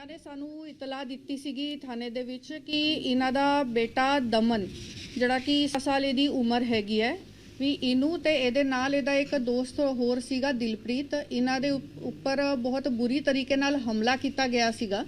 ਇਹਨਾਂ ਨੇ ਸਾਨੂੰ ਇਤਲਾਹ ਦਿੱਤੀ ਸੀਗੀ ਥਾਣੇ ਦੇ ਵਿੱਚ ਕਿ ਇਹਨਾਂ ਦਾ ਬੇਟਾ ਦਮਨ, ਜਿਹੜਾ ਕਿ 7 ਸਾਲ ਇਹਦੀ ਉਮਰ ਹੈਗੀ ਹੈ, ਵੀ ਇਹਨੂੰ ਤੇ ਇਹਦੇ ਨਾਲ ਇਹਦਾ ਇੱਕ ਦੋਸਤ ਹੋਰ ਸੀਗਾ ਦਿਲਪ੍ਰੀਤ, ਇਹਨਾਂ ਦੇ ਉੱਪਰ ਬਹੁਤ ਬੁਰੀ ਤਰੀਕੇ ਨਾਲ ਹਮਲਾ ਕੀਤਾ ਗਿਆ ਸੀਗਾ।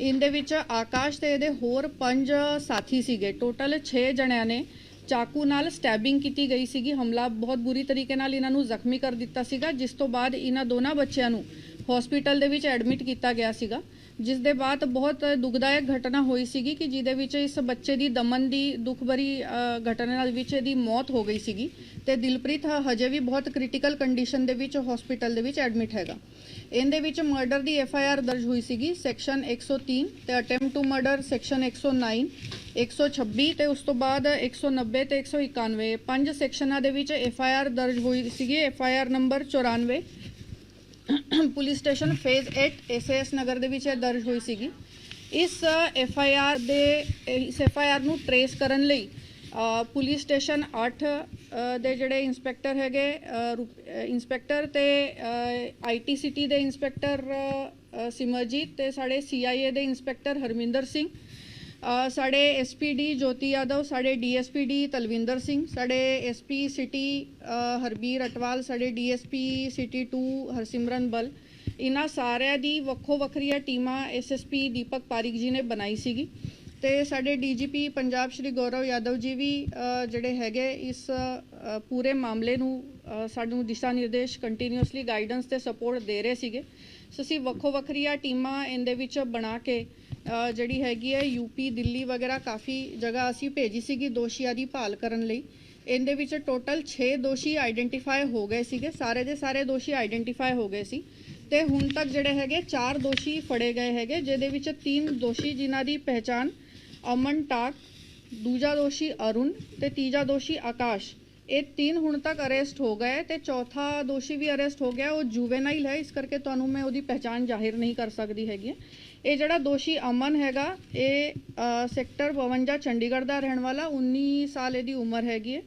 ਇਹਦੇ ਵਿੱਚ ਆਕਾਸ਼ ਤੇ ਇਹਦੇ ਹੋਰ ਪੰਜ ਸਾਥੀ ਸੀਗੇ, ਟੋਟਲ 6 ਜਣਿਆਂ ਨੇ ਚਾਕੂ ਨਾਲ ਸਟੈਬਿੰਗ ਕੀਤੀ ਗਈ ਸੀਗੀ। ਹਮਲਾ ਬਹੁਤ ਬੁਰੀ ਤਰੀਕੇ ਨਾਲ ਇਹਨਾਂ ਨੂੰ ਜ਼ਖਮੀ ਕਰ ਦਿੱਤਾ ਸੀਗਾ, ਜਿਸ ਤੋਂ ਬਾਅਦ ਇਹਨਾਂ ਦੋਨਾਂ ਬੱਚਿਆਂ ਨੂੰ ਹਸਪੀਟਲ ਦੇ ਵਿੱਚ ਐਡਮਿਟ ਕੀਤਾ ਗਿਆ ਸੀਗਾ। ਜਿਸ ਦੇ ਬਾਅਦ ਬਹੁਤ ਦੁਖਦਾਇਕ ਘਟਨਾ ਹੋਈ ਸੀਗੀ ਕਿ ਜਿਹਦੇ ਵਿੱਚ ਇਸ ਬੱਚੇ ਦੀ ਦਮਨ ਦੀ ਦੁਖਭਰੀ ਅ, ਘਟਨਾ ਨਾਲ ਵਿੱਚ ਇਹਦੀ ਮੌਤ ਹੋ ਗਈ ਸੀਗੀ ਤੇ ਦਿਲਪ੍ਰੀਤ ਹਜੇ ਵੀ ਬਹੁਤ ਕ੍ਰਿਟੀਕਲ ਕੰਡੀਸ਼ਨ ਦੇ ਵਿੱਚ ਹਸਪੀਟਲ ਦੇ ਵਿੱਚ ਐਡਮਿਟ ਹੈਗਾ। ਇਹਦੇ ਵਿੱਚ ਮਰਡਰ ਦੀ ਐਫ ਆਈ ਆਰ ਦਰਜ ਹੋਈ ਸੀਗੀ ਸੈਕਸ਼ਨ 103 ਤੇ ਅਟੈਂਪਟ ਟੂ ਮਰਡਰ ਸੈਕਸ਼ਨ 109 126 ਤੇ ਉਸ ਤੋਂ ਬਾਅਦ 190 ਤੇ 191 ਪੰਜ ਸੈਕਸ਼ਨਾਂ ਦੇ ਵਿੱਚ ਐਫ ਆਈ ਆਰ ਦਰਜ ਹੋਈ ਸੀਗੀ F I R number 94 police station phase 8 SS Nagar ਦੇ ਵਿੱਚ ਇਹ ਦਰਜ ਹੋਈ ਸੀਗੀ। ਇਸ ਐਫ ਆਈ ਆਰ ਦੇ ਇਸ ਐਫ ਆਈ ਆਰ ਨੂੰ ਟਰੇਸ ਕਰਨ ਲਈ ਪੁਲਿਸ ਸਟੇਸ਼ਨ 8 ਦੇ ਜਿਹੜੇ ਇੰਸਪੈਕਟਰ ਹੈਗੇ ਅ, ਰੂਪ- ਅ, ਇੰਸਪੈਕਟਰ ਤੇ ਆਈਟੀਸੀਟੀ ਦੇ ਇੰਸਪੈਕਟਰ ਅ, ਅ, ਸਿਮਰਜੀਤ ਤੇ ਸਾਡੇ ਸੀਆਈਏ ਦੇ ਇੰਸਪੈਕਟਰ ਹਰਮਿੰਦਰ ਸਿੰਘ ਸਾਡੇ ਐਸਪੀਡੀ ਜੋਤੀ ਯਾਦਵ, ਸਾਡੇ ਡੀਐਸਪੀਡੀ ਤਲਵਿੰਦਰ ਸਿੰਘ, ਸਾਡੇ ਐਸਪੀ ਸਿਟੀ ਹਰਬੀਰ ਅਟਵਾਲ, ਸਾਡੇ ਡੀਐਸਪੀ ਸਿਟੀ 2 ਹਰਸਿਮਰਨ ਬਲ। ਇਹਨਾਂ ਸਾਰਿਆਂ ਦੀ ਵੱਖੋ ਵੱਖਰੀਆਂ ਟੀਮਾਂ ਐਸਐਸਪੀ ਦੀਪਕ ਪਾਰਿਕ ਜੀ ਨੇ ਬਣਾਈ ਸੀਗੀ। ਤੇ ਸਾਡੇ ਡੀਜੀਪੀ ਪੰਜਾਬ ਸ਼੍ਰੀ ਗੌਰਵ ਯਾਦਵ ਜੀ ਵੀ ਜਿਹੜੇ ਹੈਗੇ ਇਸ ਪੂਰੇ ਮਾਮਲੇ ਨੂੰ ਸਾਨੂੰ ਦਿਸ਼ਾ ਨਿਰਦੇਸ਼ ਕੰਟੀਨਿਊਸਲੀ ਗਾਈਡੈਂਸ ਤੇ ਸਪੋਰਟ ਦੇ ਰਹੇ ਸੀਗੇ। ਸੋ ਅਸੀਂ ਵੱਖੋ ਵੱਖਰੀਆਂ ਟੀਮਾਂ ਇਹਦੇ ਵਿੱਚ ਬਣਾ ਕੇ ਜਿਹੜੀ ਹੈਗੀ ਹੈ ਯੂਪੀ ਦਿੱਲੀ ਵਗੈਰਾ ਕਾਫੀ ਜਗ੍ਹਾ ਅਸੀਂ ਭੇਜੀ ਸੀਗੀ ਦੋਸ਼ੀਆਂ ਦੀ ਭਾਲ ਕਰਨ ਲਈ। ਇਹਦੇ ਵਿੱਚ ਟੋਟਲ 6 ਦੋਸ਼ੀ ਆਈਡੈਂਟੀਫਾਈ ਹੋ ਗਏ ਸੀਗੇ। ਸਾਰੇ ਦੇ ਸਾਰੇ ਦੋਸ਼ੀ ਆਈਡੈਂਟੀਫਾਈ ਹੋ ਗਏ ਸੀ। ਤੇ ਹੁਣ ਤੱਕ ਜਿਹੜੇ ਹੈਗੇ 4 ਦੋਸ਼ੀ ਫੜੇ ਗਏ ਹੈਗੇ, ਜਿਹਦੇ ਵਿੱਚ 3 ਦੋਸ਼ੀ ਜਿਨ੍ਹਾਂ ਦੀ ਪਹਿਚਾਣ ਅਮਨ ਟਾਕ, ਦੂਜਾ ਦੋਸ਼ੀ ਅਰੁਣ ਤੇ ਤੀਜਾ ਦੋਸ਼ੀ ਆਕਾਸ਼। ਇਹ ਤਿੰਨ ਹੁਣ ਤੱਕ ਅਰੈਸਟ ਹੋ ਗਏ ਤੇ ਚੌਥਾ ਦੋਸ਼ੀ ਵੀ ਅਰੈਸਟ ਹੋ ਗਿਆ। ਉਹ ਜੁਵੇਨਾਈਲ ਹੈ, ਇਸ ਕਰਕੇ ਤੁਹਾਨੂੰ ਮੈਂ ਉਹਦੀ ਪਹਿਚਾਣ ਜ਼ਾਹਿਰ ਨਹੀਂ ਕਰ ਸਕਦੀ ਹੈਗੀ। ਇਹ ਜਿਹੜਾ ਦੋਸ਼ੀ ਅਮਨ ਹੈਗਾ, ਇਹ ਸੈਕਟਰ 52 ਚੰਡੀਗੜ੍ਹ ਦਾ ਰਹਿਣ ਵਾਲਾ 19 ਸਾਲ ਇਹਦੀ ਉਮਰ ਹੈਗੀ ਹੈ।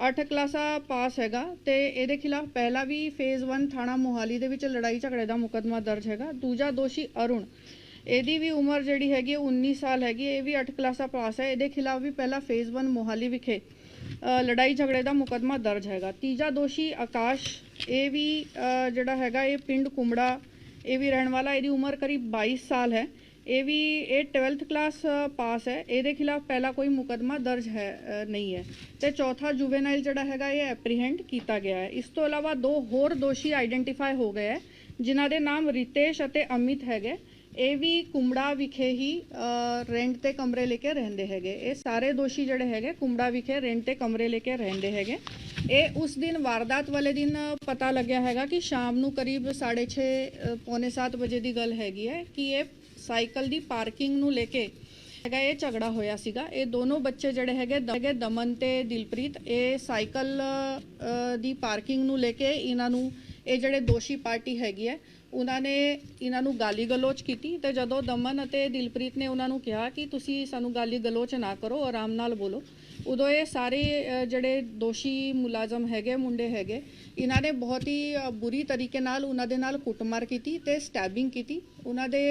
8 ਕਲਾਸਾਂ ਪਾਸ ਹੈਗਾ ਤੇ ਇਹਦੇ ਖਿਲਾਫ ਪਹਿਲਾ ਵੀ ਫੇਜ਼ 1 ਥਾਣਾ ਮੋਹਾਲੀ ਦੇ ਵਿੱਚ ਲੜਾਈ ਝਗੜੇ ਦਾ ਮੁਕੱਦਮਾ ਦਰਜ ਹੈਗਾ। ਦੂਜਾ ਦੋਸ਼ੀ ਅਰੁਣ, ਇਹਦੀ ਵੀ ਉਮਰ ਜਿਹੜੀ ਹੈਗੀ ਹੈ 19 ਸਾਲ ਹੈਗੀ ਇਹ ਵੀ 8 ਕਲਾਸਾਂ ਪਾਸ ਹੈ। ਇਹਦੇ ਖਿਲਾਫ ਵੀ ਪਹਿਲਾ ਫੇਜ਼ 1 ਮੋਹਾਲੀ ਵਿਖੇ ਲੜਾਈ ਝਗੜੇ ਦਾ ਮੁਕੱਦਮਾ ਦਰਜ ਹੈਗਾ। ਤੀਜਾ ਦੋਸ਼ੀ ਆਕਾਸ਼, ਇਹ ਵੀ ਜਿਹੜਾ ਹੈਗਾ, ਇਹ ਪਿੰਡ ਕੁੰਬੜਾ ਇਹ ਵੀ ਰਹਿਣ ਵਾਲਾ ਇਹਦੀ ਉਮਰ ਕਰੀਬ 22 ਸਾਲ ਹੈ ਇਹ ਵੀ ਇਹ 12th ਕਲਾਸ ਪਾਸ ਹੈ ਇਹਦੇ ਖਿਲਾਫ ਪਹਿਲਾ ਕੋਈ ਮੁਕੱਦਮਾ ਦਰਜ ਹੈ ਅ, ਨਹੀਂ ਹੈ ਤੇ ਚੌਥਾ ਜੁਵੇਨਾਈਲ ਜਿਹੜਾ ਹੈਗਾ ਇਹ ਐਪਰੀਹੈਂਡ ਕੀਤਾ ਗਿਆ ਹੈ ਇਸ ਤੋਂ ਇਲਾਵਾ ਦੋ ਹੋਰ ਦੋਸ਼ੀ ਆਈਡੈਂਟੀਫਾਈ ਹੋ ਗਏ ਹੈ ਜਿਨ੍ਹਾਂ ਦੇ ਨਾਮ ਰਿਤੇਸ਼ ਅਤੇ ਅਮਿਤ ਹੈਗੇ ਇਹ ਵੀ ਕੁੰਬੜਾ ਵਿਖੇ ਹੀ ਰੈਂਟ ਤੇ ਕਮਰੇ ਲੈ ਕੇ ਰਹਿੰਦੇ ਹੈਗੇ ਇਹ ਸਾਰੇ ਦੋਸ਼ੀ ਜਿਹੜੇ ਹੈਗੇ ਕੁੰਬੜਾ ਵਿਖੇ ਰੈਂਟ ਤੇ ਕਮਰੇ ਲੈ ਕੇ ਰਹਿੰਦੇ ਹੈਗੇ ਇਹ ਉਸ ਦਿਨ ਵਾਰਦਾਤ ਵਾਲੇ ਦਿਨ ਪਤਾ ਲੱਗਿਆ ਹੈਗਾ ਕਿ ਸ਼ਾਮ ਨੂੰ ਕਰੀਬ 6:30 ਪੌਣੇ 7 ਵਜੇ ਦੀ ਗੱਲ ਹੈਗੀ ਹੈ ਕਿ ਇਹ ਸਾਈਕਲ ਦੀ ਪਾਰਕਿੰਗ ਨੂੰ ਲੈ ਕੇ ਹੈਗਾ ਇਹ ਝਗੜਾ ਹੋਇਆ ਸੀਗਾ। ਇਹ ਦੋਨੋਂ ਬੱਚੇ ਜਿਹੜੇ ਹੈਗੇ ਹੈਗੇ ਦਮਨ ਤੇ ਦਿਲਪ੍ਰੀਤ, ਇਹ ਸਾਈਕਲ ਦੀ ਪਾਰਕਿੰਗ ਨੂੰ ਲੈ ਕੇ ਇਹਨਾਂ ਨੂੰ ਇਹ ਜਿਹੜੇ ਦੋਸ਼ੀ ਪਾਰਟੀ ਹੈਗੀ ਹੈ, ਉਹਨਾਂ ਨੇ ਇਹਨਾਂ ਨੂੰ ਗਾਲੀ ਗਲੋਚ ਕੀਤੀ ਤੇ ਜਦੋਂ ਦਮਨ ਅਤੇ ਦਿਲਪ੍ਰੀਤ ਨੇ ਉਹਨਾਂ ਨੂੰ ਕਿਹਾ ਕਿ ਤੁਸੀਂ ਸਾਨੂੰ ਗਾਲੀ ਗਲੋਚ ਨਾ ਕਰੋ, ਆਰਾਮ ਨਾਲ ਬੋਲੋ। ਉਦੋਂ ਇਹ ਸਾਰੇ ਜਿਹੜੇ ਦੋਸ਼ੀ ਮੁਲਾਜ਼ਮ ਹੈਗੇ, ਮੁੰਡੇ ਹੈਗੇ, ਇਹਨਾਂ ਨੇ ਬਹੁਤ ਹੀ ਬੁਰੀ ਤਰੀਕੇ ਨਾਲ ਉਹਨਾਂ ਦੇ ਨਾਲ ਕੁੱਟਮਾਰ ਕੀਤੀ ਤੇ ਸਟੈਬਿੰਗ ਕੀਤੀ। ਉਹਨਾਂ ਦੇ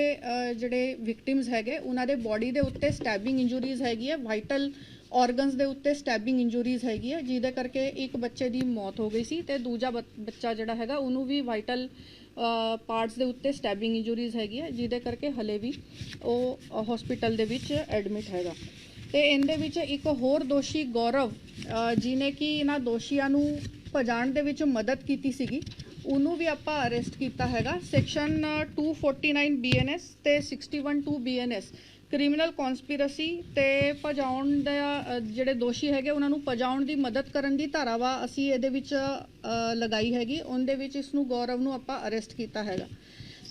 ਜਿਹੜੇ ਵਿਕਟਿਮਸ ਹੈਗੇ, ਉਹਨਾਂ ਦੇ ਬਾਡੀ ਦੇ ਉੱਤੇ ਸਟੈਬਿੰਗ ਇੰਜਰੀਜ਼ ਹੈਗੀ ਹੈ ਵਾਈਟਲ ਆਰਗਨਸ ਦੇ ਉੱਤੇ ਸਟੈਬਿੰਗ ਇੰਜਰੀਜ਼ ਹੈਗੀ ਹੈ, ਜਿਹਦੇ ਕਰਕੇ ਇੱਕ ਬੱਚੇ ਦੀ ਮੌਤ ਹੋ ਗਈ ਸੀ ਤੇ ਦੂਜਾ ਬੱਚ- ਬੱਚਾ ਜਿਹੜਾ ਹੈਗਾ, ਉਹਨੂੰ ਵੀ ਵਾਈਟਲ ਪਾਰਟਸ ਦੇ ਉੱਤੇ ਸਟੈਬਿੰਗ ਇੰਜਰੀਜ਼ ਹੈਗੀ ਹੈ, ਜਿਹਦੇ ਕਰਕੇ ਹਲੇ ਵੀ ਉਹ ਹਸਪੀਟਲ ਦੇ ਵਿੱਚ ਐਡਮਿਟ ਹੈਗਾ। ਤੇ ਇਹਦੇ ਵਿੱਚ ਇੱਕ ਹੋਰ ਦੋਸ਼ੀ ਗੌਰਵ ਅ, ਜਿਹਨੇ ਕਿ ਇਹਨਾਂ ਦੋਸ਼ੀਆਂ ਨੂੰ ਭਜਾਉਣ ਦੇ ਵਿੱਚ ਮਦਦ ਕੀਤੀ ਸੀਗੀ ਉਹਨੂੰ ਵੀ ਆਪਾਂ ਅਰੈਸਟ ਕੀਤਾ ਹੈਗਾ। ਸੈਕਸ਼ਨ 249 ਬੀਐਨਐਸ ਤੇ 61 2 ਬੀਐਨਐਸ ਕ੍ਰਿਮੀਨਲ ਕਨਸਪੀਰੇਸੀ ਤੇ ਭਜਾਉਣ ਦਾ ਜਿਹੜੇ ਦੋਸ਼ੀ ਹੈਗੇ ਉਹਨਾਂ ਨੂੰ ਭਜਾਉਣ ਦੀ ਮਦਦ ਕਰਨ ਦੀ ਧਾਰਾਵਾ ਅਸੀਂ ਇਹਦੇ ਵਿੱਚ ਲਗਾਈ ਹੈਗੀ। ਉਹਦੇ ਵਿੱਚ ਇਸ ਨੂੰ ਗੌਰਵ ਨੂੰ ਆਪਾਂ ਅਰੈਸਟ ਕੀਤਾ ਹੈਗਾ।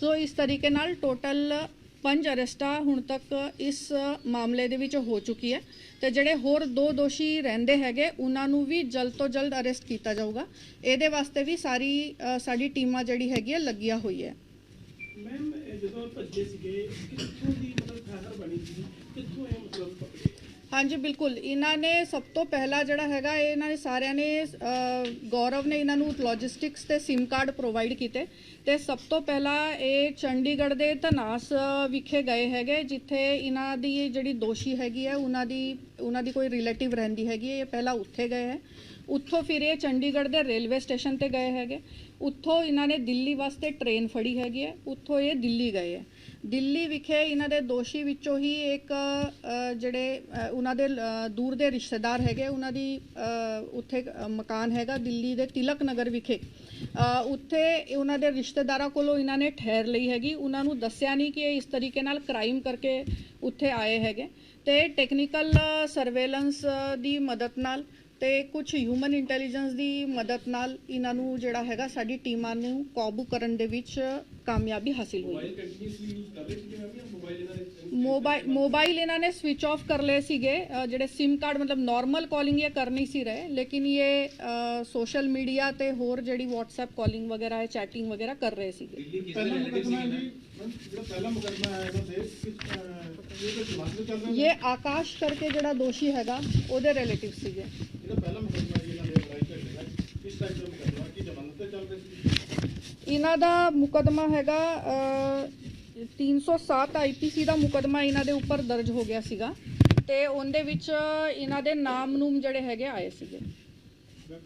ਸੋ ਇਸ ਤਰੀਕੇ ਨਾਲ ਟੋਟਲ ਪੰਜ ਅਰੈਸਟਾਂ ਹੁਣ ਤੱਕ ਇਸ ਮਾਮਲੇ ਦੇ ਵਿੱਚ ਹੋ ਚੁੱਕੀ ਹੈ ਤੇ ਜਿਹੜੇ ਹੋਰ ਦੋ ਦੋਸ਼ੀ ਰਹਿੰਦੇ ਹੈਗੇ, ਉਹਨਾਂ ਨੂੰ ਵੀ ਜਲਦ ਤੋਂ ਜਲਦ ਅਰੈਸਟ ਕੀਤਾ ਜਾਊਗਾ। ਇਹਦੇ ਵਾਸਤੇ ਵੀ ਸਾਰੀ ਸਾਡੀ ਟੀਮਾਂ ਜਿਹੜੀ ਹੈਗੀ ਹੈ ਲੱਗੀਆਂ ਹੋਈ ਹੈ। ਮੈਮ ਜਦੋਂ ਭੱਜੇ ਸੀਗੇ, ਕਿੱਥੋਂ ਦੀ ਮਤਲਬ ਫਾਦਰ ਬਣੀ ਸੀ? ਕਿੱਥੋਂ ਹਾਂਜੀ, ਬਿਲਕੁਲ। ਇਹਨਾਂ ਨੇ ਸਭ ਤੋਂ ਪਹਿਲਾ ਜਿਹੜਾ ਹੈਗਾ ਇਹਨਾਂ ਨੇ ਸਾਰਿਆਂ ਨੇ ਗੌਰਵ ਨੇ ਇਹਨਾਂ ਨੂੰ ਲੌਜਿਸਟਿਕਸ ਤੇ SIM ਕਾਰਡ ਪ੍ਰੋਵਾਈਡ ਕੀਤੇ। ਤੇ ਸਭ ਤੋਂ ਪਹਿਲਾਂ ਇਹ ਚੰਡੀਗੜ੍ਹ ਦੇ ਧਨਾਸ ਵਿਖੇ ਗਏ ਹੈਗੇ, ਜਿੱਥੇ ਇਹਨਾਂ ਦੀ ਜਿਹੜੀ ਦੋਸ਼ੀ ਹੈਗੀ ਹੈ, ਉਹਨਾਂ ਦੀ ਉਹਨਾਂ ਦੀ ਕੋਈ ਰਿਲੇਟਿਵ ਰਹਿੰਦੀ ਹੈਗੀ ਹੈ, ਇਹ ਪਹਿਲਾਂ ਉੱਥੇ ਗਏ ਹੈ। ਉੱਥੋਂ ਫਿਰ ਇਹ ਚੰਡੀਗੜ੍ਹ ਦੇ ਰੇਲਵੇ ਸਟੇਸ਼ਨ ਤੇ ਗਏ ਹੈਗੇ। ਉੱਥੋਂ ਇਹਨਾਂ ਨੇ ਦਿੱਲੀ ਵਾਸਤੇ ਟ੍ਰੇਨ ਫੜੀ ਹੈਗੀ ਹੈ। ਉੱਥੋਂ ਇਹ ਦਿੱਲੀ ਗਏ ਹੈ। ਦਿੱਲੀ ਵਿਖੇ ਇਹਨਾਂ ਦੇ ਦੋਸ਼ੀ ਵਿੱਚੋਂ ਹੀ ਇੱਕ ਜਿਹੜੇ ਉਹਨਾਂ ਦੇ ਦੂਰ ਦੇ ਰਿਸ਼ਤੇਦਾਰ ਹੈਗੇ, ਉਹਨਾਂ ਦੀ ਉੱਥੇ ਮਕਾਨ ਹੈਗਾ ਦਿੱਲੀ ਦੇ ਤਿਲਕ ਨਗਰ ਵਿਖੇ। ਉੱਥੇ ਉਹਨਾਂ ਦੇ ਰਿਸ਼ਤੇਦਾਰਾਂ ਕੋਲੋਂ ਇਹਨਾਂ ਨੇ ਠਹਿਰ ਲਈ ਹੈਗੀ। ਉਹਨਾਂ ਨੂੰ ਦੱਸਿਆ ਨਹੀਂ ਕਿ ਇਹ ਇਸ ਤਰੀਕੇ ਨਾਲ ਕ੍ਰਾਈਮ ਕਰਕੇ ਉੱਥੇ ਆਏ ਹੈਗੇ। ਤੇ ਟੈਕਨੀਕਲ ਸਰਵੇਲੈਂਸ ਦੀ ਮਦਦ ਨਾਲ ਤੇ ਕੁਝ ਹਿਊਮਨ ਇੰਟੈਲੀਜੈਂਸ ਦੀ ਮਦਦ ਨਾਲ ਇਹਨਾਂ ਨੂੰ ਜਿਹੜਾ ਹੈਗਾ ਸਾਡੀ ਟੀਮਾਂ ਨੂੰ ਕਾਬੂ ਕਰਨ ਦੇ ਵਿੱਚ ਕਾਮਯਾਬੀ ਹਾਸਿਲ ਹੋਈ। ਮੋਬਾਈਲ ਮੋਬਾਈਲ ਇਹਨਾਂ ਨੇ ਸਵਿਚ ਆਫ ਕਰ ਲਏ ਸੀਗੇ। ਜਿਹੜੇ SIM ਕਾਰਡ ਮਤਲਬ ਨਾਰਮਲ ਕਾਲਿੰਗ ਇਹ ਕਰ ਨਹੀਂ ਸੀ ਰਹੇ ਲੇਕਿਨ ਇਹ ਸੋਸ਼ਲ ਮੀਡੀਆ ਤੇ ਹੋਰ ਜਿਹੜੀ WhatsApp ਕਾਲਿੰਗ ਵਗੈਰਾ ਹੈ ਚੈਟਿੰਗ ਵਗੈਰਾ ਕਰ ਰਹੇ ਸੀਗੇ। ਪਹਿਲਾ ਮੁਕਦਮਾ ਜੀ ਜਿਹੜਾ ਪਹਿਲਾ ਮੁਕਦਮਾ ਆਇਆ ਇਹ ਆਕਾਸ਼ ਕਰਕੇ ਜਿਹੜਾ ਦੋਸ਼ੀ ਹੈਗਾ ਉਹਦੇ ਰਿਲੇਟਿਵ ਸੀਗੇ। ਇਹਨਾਂ ਦੇ ਮੁਕਦਮਾ ਕੀ ਜਮਾਨਤ ਤੇ ਚੱਲ ਰਿਹਾ ਸੀ? ਇਹਨਾਂ ਦਾ ਮੁਕਦਮਾ ਹੈਗਾ ਅ, 307 ਆਈਪੀਸੀ ਦਾ ਮੁਕਦਮਾ ਇਹਨਾਂ ਦੇ ਉੱਪਰ ਦਰਜ ਹੋ ਗਿਆ ਸੀਗਾ ਤੇ ਉਹਦੇ ਵਿੱਚ ਇਹਨਾਂ ਦੇ ਨਾਮ ਨੂਮ ਜਿਹੜੇ ਹੈਗੇ ਆਏ ਸੀਗੇ।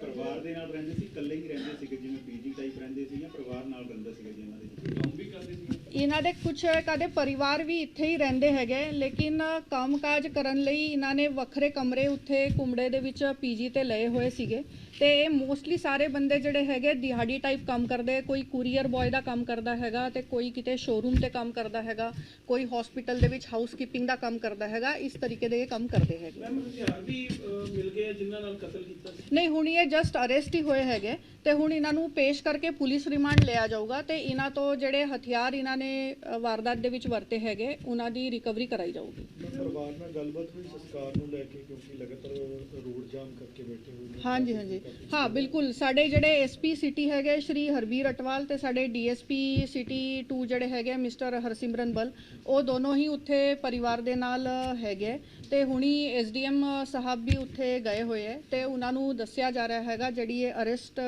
ਪਰਿਵਾਰ ਦੇ ਨਾਲ ਰਹਿੰਦੇ ਸੀ ਇਕੱਲੇ ਹੀ ਰਹਿੰਦੇ ਸੀਗੇ ਜਿਵੇਂ ਪੀਜੀ ਟਾਈਪ ਰਹਿੰਦੇ ਸੀ ਜਾਂ ਪਰਿਵਾਰ ਨਾਲ ਰਹਿੰਦੇ ਸੀਗੇ ਜੀ ਇਹਨਾਂ ਦੇ ਕੰਮ ਵੀ ਕਰਦੇ ਸੀ। ਇਹਨਾਂ ਦੇ ਕੁਝ ਕਦੇ ਪਰਿਵਾਰ ਵੀ ਇੱਥੇ ਹੀ ਰਹਿੰਦੇ ਹੈਗੇ, ਲੇਕਿਨ ਕੰਮਕਾਜ ਕਰਨ ਲਈ ਇਹਨਾਂ ਨੇ ਵੱਖਰੇ ਕਮਰੇ ਉੱਥੇ ਕੁੰਮੜੇ ਦੇ ਵਿੱਚ ਪੀਜੀ ਤੇ ਲਏ ਹੋਏ ਸੀਗੇ। ਤੇ ਇਹ ਮੋਸਟਲੀ ਸਾਰੇ ਬੰਦੇ ਜਿਹੜੇ ਹੈਗੇ ਦਿਹਾੜੀ ਟਾਈਪ ਕੰਮ ਕਰਦੇ ਕੋਈ ਕੁਰੀਅਰ ਬॉय ਦਾ ਕੰਮ ਕਰਦਾ ਹੈਗਾ ਤੇ ਕੋਈ ਕਿਤੇ ਸ਼ੋਰੂਮ ਤੇ ਕੰਮ ਕਰਦਾ ਹੈਗਾ ਕੋਈ ਹਸਪੀਟਲ ਦੇ ਵਿੱਚ ਹਾਊਸਕੀਪਿੰਗ ਦਾ ਕੰਮ ਕਰਦਾ ਹੈਗਾ ਇਸ ਤਰੀਕੇ ਦੇ ਇਹ ਕੰਮ ਕਰਦੇ ਹੈਗੇ। ਮੈਮ ਹਥਿਆਰ ਵੀ ਮਿਲ ਗਏ ਜਿਨ੍ਹਾਂ ਨਾਲ ਕਤਲ ਕੀਤਾ ਸੀ? ਨਹੀਂ ਹੁਣ ਇਹ ਜਸਟ ਅਰੈਸਟ ਹੀ ਹੋਏ ਹੈਗੇ ਤੇ ਹੁਣ ਇਹਨਾਂ ਨੂੰ ਪੇਸ਼ ਕਰਕੇ ਪੁਲਿਸ ਰਿਮਾਂਡ ਲਿਆ ਜਾਊਗਾ ਤੇ ਇਹਨਾਂ ਤੋਂ ਜਿਹੜੇ ਹਥਿਆਰ ਇਹਨਾਂ ਨੇ ਵਾਰਦਾਤ ਦੇ ਵਿੱਚ ਵਰਤੇ ਹੈਗੇ ਉਹਨਾਂ ਦੀ ਰਿਕਵਰੀ ਕਰਾਈ ਜਾਊਗੀ। ਪਰਿਵਾਰ ਨਾਲ ਗੱਲਬਾਤ ਹੋਈ, ਸੰਸਕਾਰ ਨੂੰ ਲੈ ਕੇ, ਕਿਉਂਕਿ ਲਗਾਤਾਰ ਰੋਡ ਜਾਮ ਕਰਕੇ ਬੈਠੇ ਹੋਏ ਨੇ। ਹਾਂਜੀ ਹਾਂਜੀ। ਹਾਂ, ਬਿਲਕੁਲ। ਸਾਡੇ ਜਿਹੜੇ ਐਸਪੀ ਸਿਟੀ ਹੈਗੇ, ਸ਼੍ਰੀ ਹਰਬੀਰ ਅਟਵਾਲ ਤੇ ਸਾਡੇ ਡੀਐਸਪੀ ਸਿਟੀ 2 ਜਿਹੜੇ ਹੈਗੇ ਮਿਸਟਰ ਹਰਸਿਮਰਨ ਬਲ, ਉਹ ਦੋਨੋਂ ਹੀ ਉੱਥੇ ਪਰਿਵਾਰ ਦੇ ਨਾਲ ਹੈਗੇ ਤੇ ਹੁਣੀ ਐਸਡੀਐਮ ਸਾਹਿਬ ਵੀ ਉੱਥੇ ਗਏ ਹੋਏ ਹੈ ਤੇ ਉਹਨਾਂ ਨੂੰ ਦੱਸਿਆ ਜਾ ਰਿਹਾ ਹੈਗਾ, ਜਿਹੜੀ ਇਹ ਅਰੈਸਟ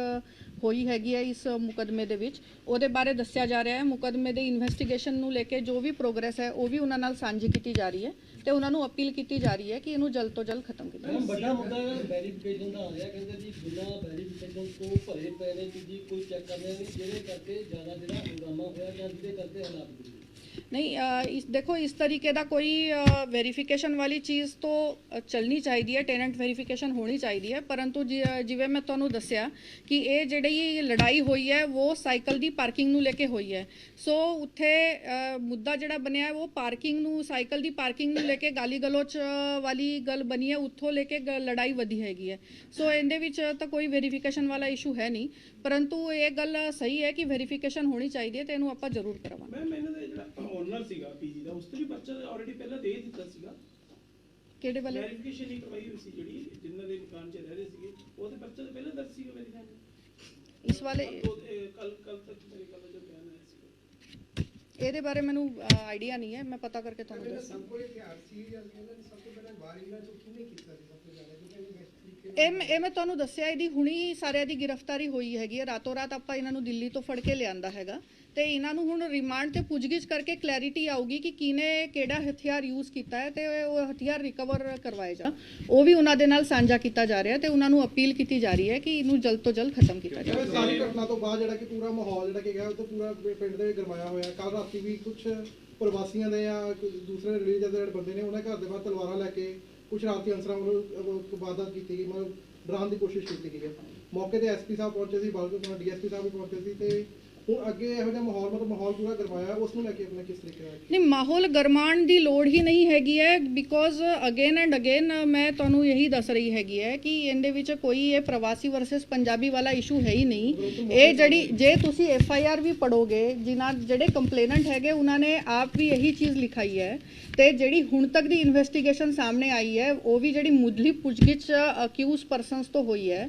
ਹੋਈ ਹੈਗੀ ਹੈ ਇਸ ਮੁਕਦਮੇ ਦੇ ਵਿੱਚ। ਉਹਦੇ ਬਾਰੇ ਦੱਸਿਆ ਜਾ ਰਿਹਾ ਹੈ। ਮੁਕਦਮੇ ਦੇ ਇਨਵੈਸਟੀਗੇਸ਼ਨ ਨੂੰ ਲੈ ਕੇ ਜੋ ਵੀ ਪ੍ਰੋਗਰੈਸ ਹੈ, ਉਹ ਵੀ ਉਹਨਾਂ ਨਾਲ ਸਾਂਝੀ ਕੀਤੀ ਜਾ ਰਹੀ ਹੈ ਤੇ ਉਹਨਾਂ ਨੂੰ ਅਪੀਲ ਕੀਤੀ ਜਾ ਰਹੀ ਹੈ ਕਿ ਇਹਨੂੰ ਜਲਦ ਤੋਂ ਜਲਦ ਖਤਮ ਕੀਤਾ ਜਾਵੇ। ਵੱਡਾ ਮੁੱਦਾ ਵੈਰੀਫਿਕੇਸ਼ਨ ਦਾ ਆ ਰਿਹਾ। ਕਹਿੰਦੇ ਜੀ, ਬਿਨਾਂ ਵੈਰੀਫਿਕੇਸ਼ਨ ਤੋਂ ਭਰੇ ਪਏ ਨੇ ਜੀ ਕੋਈ ਚੈੱਕ ਕਰਨਾ ਨਹੀਂ ਜਿਹਦੇ ਕਰਕੇ ਜ਼ਿਆਦਾ ਜਿਹੜਾ ਹੰਗਾਮਾ ਹੋਇਆ ਜਾਂ ਜਿਹਦੇ ਕਰਕੇ ਹਾਲਾਤ ਬਗੜੇ ਨਹੀਂ ਅ, ਇਸ ਦੇਖੋ ਇਸ ਤਰੀਕੇ ਦਾ ਕੋਈ ਵੈਰੀਫਿਕੇਸ਼ਨ ਵਾਲੀ ਚੀਜ਼ ਤੋਂ ਚੱਲਣੀ ਚਾਹੀਦੀ ਹੈ ਟੈਨੈਂਟ ਵੈਰੀਫਿਕੇਸ਼ਨ ਹੋਣੀ ਚਾਹੀਦੀ ਹੈ ਪਰੰਤੂ ਜਿ- ਜਿਵੇਂ ਮੈਂ ਤੁਹਾਨੂੰ ਦੱਸਿਆ ਕਿ ਇਹ ਜਿਹੜੀ ਲੜਾਈ ਹੋਈ ਹੈ ਉਹ ਸਾਈਕਲ ਦੀ ਪਾਰਕਿੰਗ ਨੂੰ ਲੈ ਕੇ ਹੋਈ ਹੈ ਸੋ ਉੱਥੇ ਮੁੱਦਾ ਜਿਹੜਾ ਬਣਿਆ ਉਹ ਪਾਰਕਿੰਗ ਨੂੰ ਸਾਈਕਲ ਦੀ ਪਾਰਕਿੰਗ ਨੂੰ ਲੈ ਕੇ ਗਾਲੀ ਗਲੋਚ ਵਾਲੀ ਗੱਲ ਬਣੀ ਹੈ ਉੱਥੋਂ ਲੈ ਕੇ ਗ- ਲੜਾਈ ਵਧੀ ਹੈਗੀ ਹੈ ਸੋ ਇਹਦੇ ਵਿੱਚ ਤਾਂ ਕੋਈ ਵੈਰੀਫਿਕੇਸ਼ਨ ਵਾਲਾ ਇਸ਼ੂ ਹੈ ਨਹੀਂ ਪਰੰਤੂ ਇਹ ਗੱਲ ਸਹੀ ਹੈ ਕਿ ਵੈਰੀਫਿਕੇਸ਼ਨ ਹੋਣੀ ਚਾਹੀਦੀ ਹੈ ਤੇ ਇਹਨੂੰ ਆਪਾਂ ਜ਼ਰੂਰ ਕਰਾਵਾਂਗੇ ਓਨਰ ਸੀਗਾ ਪੀਜੀ ਦਾ। ਉਸ ਤੇ ਵੀ ਪਰਚਾ ਆਲਰੇਡੀ ਪਹਿਲਾਂ ਦੇ ਦਿੱਤਾ ਸੀਗਾ। ਕਿਹੜੇ ਵਾਲੇ? ਵੈਰੀਫਿਕੇਸ਼ਨ ਹੀ ਕਰਵਾਈ ਹੋਈ ਸੀ ਜਿਹੜੀ ਜਿਨ੍ਹਾਂ ਦੇ ਮਕਾਨ 'ਚ ਰਹਿ ਰਹੇ ਸੀਗੇ। ਉਹਦੇ ਪਰਚਾ ਤਾਂ ਪਹਿਲਾਂ ਦਰਜ ਸੀਗਾ ਮੇਰੇ ਖਿਆਲ ਨਾਲ ਇਸ ਵਾਲੇ ਕੱਲ ਕੱਲ ਤੱਕ ਮੇਰੇ ਕੱਲ ਜੋ ਬਿਆਨ ਆਇਆ ਸੀਗਾ। ਇਹਦੇ ਬਾਰੇ ਮੈਨੂੰ ਆਈਡੀਆ ਨਹੀਂ ਹੈ। ਮੈਂ ਪਤਾ ਕਰਕੇ ਤੁਹਾਨੂੰ ਦੱਸਾਂ ਕੋਈ ਹਥਿਆਰ ਸੀ ਜਾਂ ਇਹਨਾਂ ਨੇ ਸਭ ਤੋਂ ਪਹਿਲਾਂ ਵਾਰ ਕਿਹਨੇ ਕੀਤਾ ਸੀ ਸਭ ਤੋਂ ਜ਼ਿਆਦਾ? ਇਹ ਮੈਂ- ਇਹ ਮੈਂ ਤੁਹਾਨੂੰ ਦੱਸਿਆ ਇਹਦੀ ਹੁਣੀ ਸਾਰਿਆਂ ਦੀ ਗ੍ਰਿਫਤਾਰੀ ਹੋਈ ਹੈਗੀ ਹੈ। ਰਾਤੋਂ ਰਾਤ ਆਪਾਂ ਇਹਨਾਂ ਨੂੰ ਦਿੱਲੀ ਤੋਂ ਫੜ ਕੇ ਲਿਆਂਦਾ ਹੈਗਾ। ਤੇ ਇਹਨਾਂ ਨੂੰ ਹੁਣ ਰਿਮਾਂਡ ਤੇ ਪੁੱਛਗਿੱਛ ਕਰਕੇ ਕਲੈਰਿਟੀ ਆਊਗੀ ਕਿ ਕਿਨੇ ਕਿਹੜਾ ਹਥਿਆਰ ਯੂਜ਼ ਕੀਤਾ ਹੈ ਤੇ ਉਹ ਹਥਿਆਰ ਰਿਕਵਰ ਕਰਵਾਏ ਜਾ ਉਹ ਵੀ ਉਹਨਾਂ ਦੇ ਨਾਲ ਸਾਂਝਾ ਕੀਤਾ ਜਾ ਰਿਹਾ ਤੇ ਉਹਨਾਂ ਨੂੰ ਅਪੀਲ ਕੀਤੀ ਜਾ ਰਹੀ ਹੈ ਕਿ ਇਹਨੂੰ ਜਲਦ ਤੋਂ ਜਲਦ ਖਤਮ ਕੀਤਾ ਜਾਵੇ। ਇਹ ਸਾਰੀ ਘਟਨਾ ਤੋਂ ਬਾਅਦ ਜਿਹੜਾ ਕਿ ਪੂਰਾ ਮਾਹੌਲ ਜਿਹੜਾ ਕਿ ਗਿਆ ਉਹ ਤੇ ਪੂਰਾ ਪਿ- ਪਿੰਡ ਦੇ ਵਿੱਚ ਗਰਮਾਇਆ ਹੋਇਆ। ਕੱਲ ਰਾਤੀ ਵੀ ਕੁਝ ਪ੍ਰਵਾਸੀਆਂ ਦੇ ਜਾਂ ਕੁਝ ਦੂਸਰੇ ਰਿਲੀਜਨ ਦੇ ਜਿਹੜੇ ਬੰਦੇ ਨੇ, ਉਹਨਾਂ ਦੇ ਘਰ ਦੇ ਬਾਹਰ ਤਲਵਾਰਾਂ ਲੈ ਕੇ ਕੁਝ ਰਾਤੀ ਅਨਸਰਾਂ ਵੱਲੋਂ ਵਾਰਦਾਤ ਕੀਤੀ ਗਈ, ਮਤਲਬ ਡਰਾਉਣ ਦੀ ਕੋਸ਼ਿਸ਼ ਕੀਤੀ ਗਈ ਹੈ। ਮੌਕੇ ਤੇ ਐਸਪੀ ਸਾਹਿਬ ਪਹੁੰਚੇ ਸੀ, ਬਲਕਿ ਉਹਨਾਂ ਡੀਐਸਪੀ ਸਾਹਿਬ ਵੀ ਪਹੁੰਚੇ ਸੀ ਤੇ ਹੁਣ ਅੱਗੇ ਇਹੋ ਜਿਹਾ ਮਾਹੌਲ ਮਤਲਬ ਮਾਹੌਲ ਪੂਰਾ ਗਰਮਾਇਆ ਉਸ ਨੂੰ ਲੈ ਕੇ ਆਪਣਾ ਕਿਸ ਤਰੀਕੇ ਨਾਲ ਨਹੀਂ ਮਾਹੌਲ ਗਰਮਾਉਣ ਦੀ ਲੋੜ ਹੀ ਨਹੀਂ ਹੈਗੀ ਹੈ ਬਿਕੋਜ਼ ਅਗੇਨ ਐਂਡ ਅਗੇਨ ਮੈਂ ਤੁਹਾਨੂੰ ਇਹੀ ਦੱਸ ਰਹੀ ਹੈਗੀ ਹੈ ਕਿ ਇਹਦੇ ਵਿੱਚ ਕੋਈ ਇਹ ਪ੍ਰਵਾਸੀ ਵਰਸਸ ਪੰਜਾਬੀ ਵਾਲਾ ਇਸ਼ੂ ਹੈ ਹੀ ਨਹੀਂ। ਇਹ ਜਿਹੜੀ ਜੇ ਤੁਸੀਂ ਐਫ ਆਈ ਆਰ ਵੀ ਪੜੋਗੇ ਜਿਨ੍ਹਾਂ ਜਿਹੜੇ ਕੰਪਲੇਨੈਂਟ ਹੈਗੇ ਉਹਨਾਂ ਨੇ ਆਪ ਵੀ ਇਹੀ ਚੀਜ਼ ਲਿਖਾਈ ਹੈ ਤੇ ਜਿਹੜੀ ਹੁਣ ਤੱਕ ਦੀ ਇਨਵੈਸਟੀਗੇਸ਼ਨ ਸਾਹਮਣੇ ਆਈ ਹੈ ਉਹ ਵੀ ਜਿਹੜੀ ਮੁੱਢਲੀ ਪੁੱਛਗਿੱਛ ਅਕਿਊਜ਼ ਪਰਸਨਸ ਤੋਂ ਹੋਈ ਹੈ।